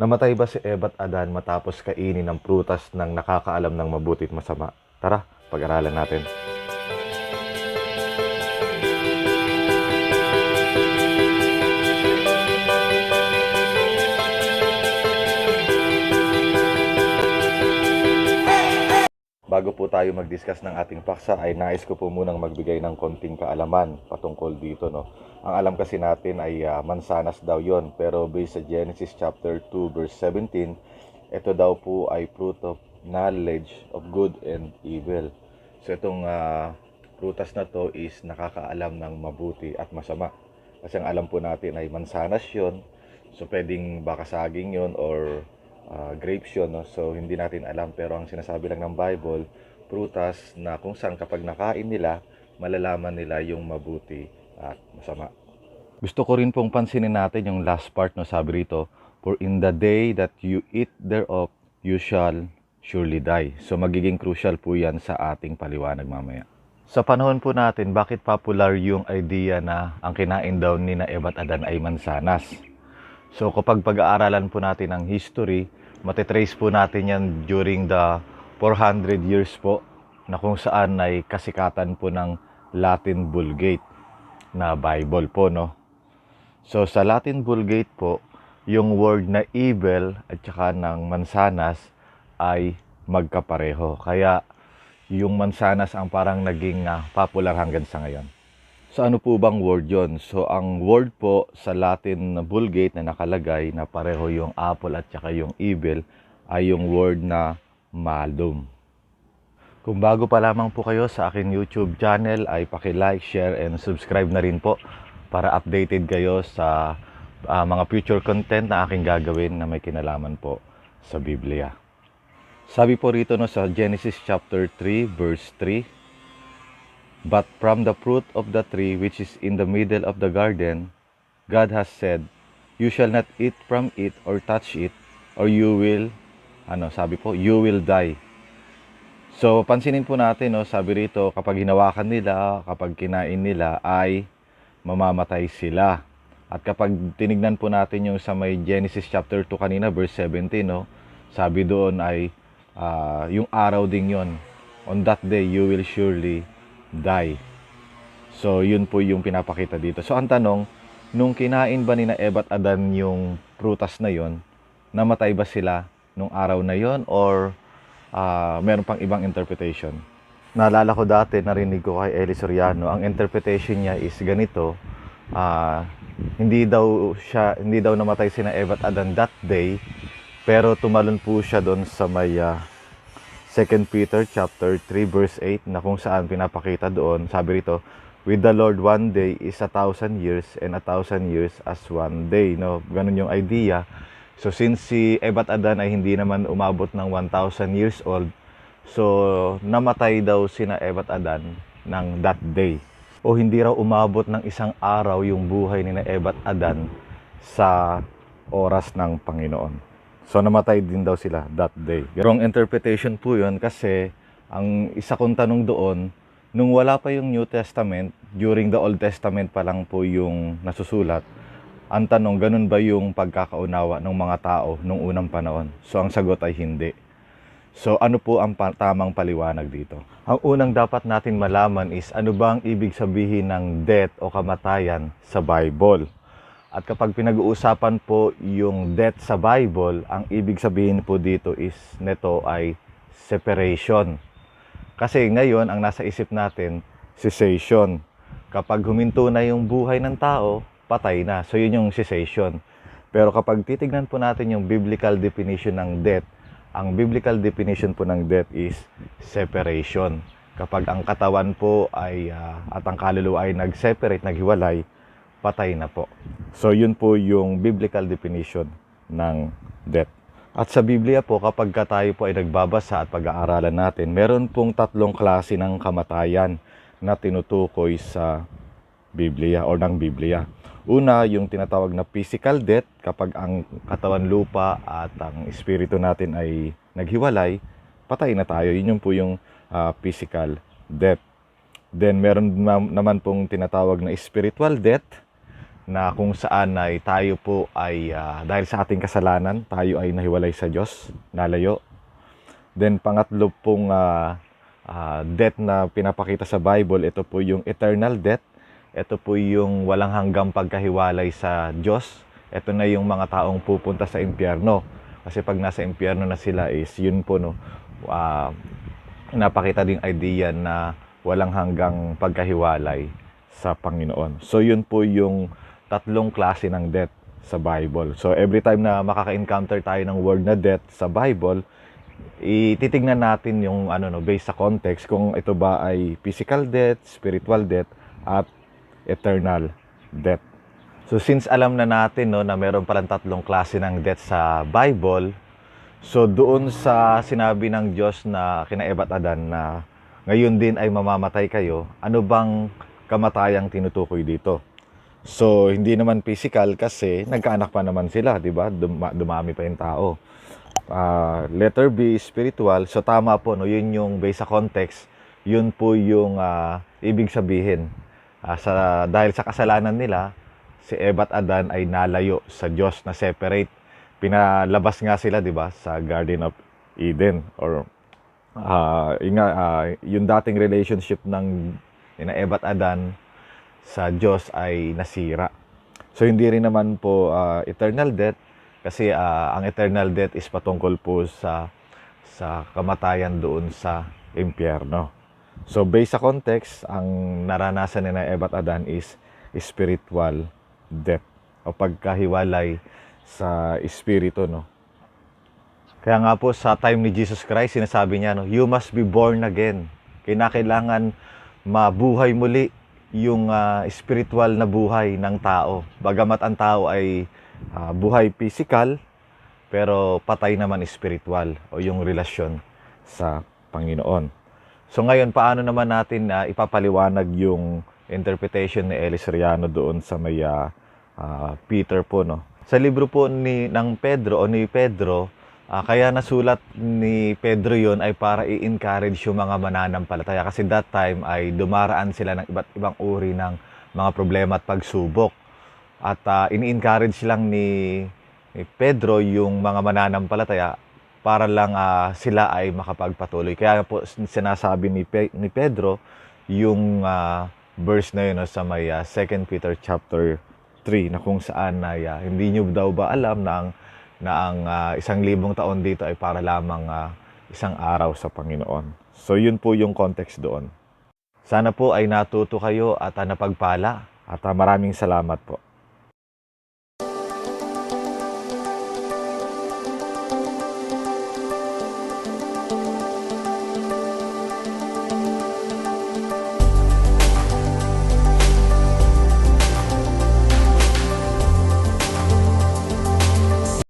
Namatay ba si Eva at Adan matapos kainin ng prutas ng nakakaalam ng mabuti at masama? Tara, pag-aralan natin. Bago po tayo mag-discuss ng ating paksa ay nais ko po munang magbigay ng konting kaalaman patungkol dito no. Ang alam kasi natin ay ah, mansanas daw 'yon pero based sa Genesis chapter 2 verse 17, ito daw po ay fruit of knowledge of good and evil. So itong ah, prutas na to is nakakaalam ng mabuti at masama. Kasi ang alam po natin ay mansanas 'yon. So pwedeng baka saging 'yon or ah, grapes yun, no? so hindi natin alam. Pero ang sinasabi lang ng Bible, prutas na kung saan kapag nakain nila, malalaman nila yung mabuti at masama. Gusto ko rin pong pansinin natin yung last part no sabi rito, For in the day that you eat thereof, you shall surely die. So magiging crucial po yan sa ating paliwanag mamaya. Sa panahon po natin, bakit popular yung idea na ang kinain daw ni na Eva at Adan ay mansanas? So kapag pag-aaralan po natin ang history, matitrace po natin yan during the 400 years po na kung saan ay kasikatan po ng Latin Vulgate na Bible po, no? So sa Latin Vulgate po, yung word na evil at saka ng mansanas ay magkapareho. Kaya yung mansanas ang parang naging ah, popular hanggang sa ngayon. So ano po bang word yon? So ang word po sa Latin Vulgate na nakalagay na pareho yung apple at saka yung evil ay yung word na malum. Kung bago pa lamang po kayo sa akin YouTube channel ay paki-like, share and subscribe na rin po para updated kayo sa ah, mga future content na aking gagawin na may kinalaman po sa Biblia. Sabi po rito no sa Genesis chapter 3 verse 3 But from the fruit of the tree which is in the middle of the garden, God has said, You shall not eat from it or touch it, or you will, ano, sabi po, you will die. So, pansinin po natin, no, sabi rito, kapag hinawakan nila, kapag kinain nila, ay mamamatay sila. At kapag tinignan po natin yung sa may Genesis chapter 2 kanina, verse 17, no, sabi doon ay, ah, yung araw din yon. On that day, you will surely die. So, yun po yung pinapakita dito. So, ang tanong, nung kinain ba ni na Eva at Adan yung prutas na yon, namatay ba sila nung araw na yon or ah, meron pang ibang interpretation? Naalala ko dati, narinig ko kay Eli Soriano, ang interpretation niya is ganito, ah, hindi daw siya, hindi daw namatay si na Eva at Adan that day, pero tumalon po siya doon sa may ah, 2 Peter chapter 3 verse 8 na kung saan pinapakita doon, sabi rito, With the Lord one day is a thousand years and a thousand years as one day. No? Ganun yung idea. So since si Eva at Adan ay hindi naman umabot ng 1,000 years old, so namatay daw sina Eva at Adan ng that day. O hindi raw umabot ng isang araw yung buhay ni na Eva at Adan sa oras ng Panginoon. So namatay din daw sila that day. Wrong interpretation po yun kasi ang isa kong tanong doon, nung wala pa yung New Testament, during the Old Testament pa lang po yung nasusulat, ang tanong, ganun ba yung pagkakaunawa ng mga tao nung unang panahon? So ang sagot ay hindi. So ano po ang pa- tamang paliwanag dito? Ang unang dapat natin malaman is ano ba ang ibig sabihin ng death o kamatayan sa Bible? At kapag pinag-uusapan po yung death sa Bible, ang ibig sabihin po dito is neto ay separation. Kasi ngayon, ang nasa isip natin, cessation. Kapag huminto na yung buhay ng tao, patay na. So yun yung cessation. Pero kapag titignan po natin yung biblical definition ng death, ang biblical definition po ng death is separation. Kapag ang katawan po ay ah, at ang kaluluwa ay nag-separate, naghiwalay, patay na po. So yun po yung biblical definition ng death. At sa Biblia po, kapag ka tayo po ay nagbabasa at pag-aaralan natin, meron pong tatlong klase ng kamatayan na tinutukoy sa Biblia o ng Biblia. Una, yung tinatawag na physical death, kapag ang katawan lupa at ang espiritu natin ay naghiwalay, patay na tayo. Yun yung po yung ah, physical death. Then meron na- naman pong tinatawag na spiritual death na kung saan ay tayo po ay ah, dahil sa ating kasalanan, tayo ay nahiwalay sa Diyos, nalayo. Then pangatlo pong ah, ah, death na pinapakita sa Bible, ito po yung eternal death. Ito po yung walang hanggang pagkahiwalay sa Diyos. Ito na yung mga taong pupunta sa impyerno. Kasi pag nasa impyerno na sila is yun po no, ah, napakita ding idea na walang hanggang pagkahiwalay sa Panginoon. So yun po yung tatlong klase ng death sa Bible. So every time na makaka-encounter tayo ng word na death sa Bible, ititignan natin yung ano no based sa context kung ito ba ay physical death, spiritual death at eternal death. So since alam na natin no na meron palang tatlong klase ng death sa Bible, so doon sa sinabi ng Diyos na kina Eva at Adan na ngayon din ay mamamatay kayo, ano bang kamatayang tinutukoy dito? So hindi naman physical kasi nagkaanak pa naman sila, 'di ba? Duma- dumami pa yung tao. Ah, letter B spiritual. So tama po no, 'yun yung based sa context, 'yun po yung ah, ibig sabihin. Ah, sa dahil sa kasalanan nila, si Eva at Adan ay nalayo sa Diyos na separate. Pinalabas nga sila, 'di ba, sa Garden of Eden or ah yung, ah, yung dating relationship ng ina Eva at Adan sa Diyos ay nasira. So hindi rin naman po ah, eternal death kasi ah, ang eternal death is patungkol po sa sa kamatayan doon sa impyerno. So based sa context, ang naranasan ni na Eva at Adan is spiritual death o pagkahiwalay sa espiritu no. Kaya nga po sa time ni Jesus Christ, sinasabi niya no, you must be born again. Kinakailangan mabuhay muli yung ah, spiritual na buhay ng tao. Bagamat ang tao ay ah, buhay physical, pero patay naman spiritual o yung relasyon sa Panginoon. So ngayon, paano naman natin na ipapaliwanag yung interpretation ni Elis Riano doon sa may ah, ah, Peter po, no? Sa libro po ni, ng Pedro o ni Pedro, ah, kaya nasulat ni Pedro yon ay para i-encourage yung mga mananampalataya kasi that time ay dumaraan sila ng iba't ibang uri ng mga problema at pagsubok. At ah, ini-encourage lang ni, ni Pedro yung mga mananampalataya para lang ah, sila ay makapagpatuloy. Kaya po sinasabi ni, Pe- ni Pedro yung ah, verse na yun no, sa may ah, 2 Peter chapter 3 na kung saan ay ah, hindi nyo daw ba alam na ang, na ang ah, isang libong taon dito ay para lamang ah, isang araw sa Panginoon. So yun po yung context doon. Sana po ay natuto kayo at ah, napagpala at ah, maraming salamat po.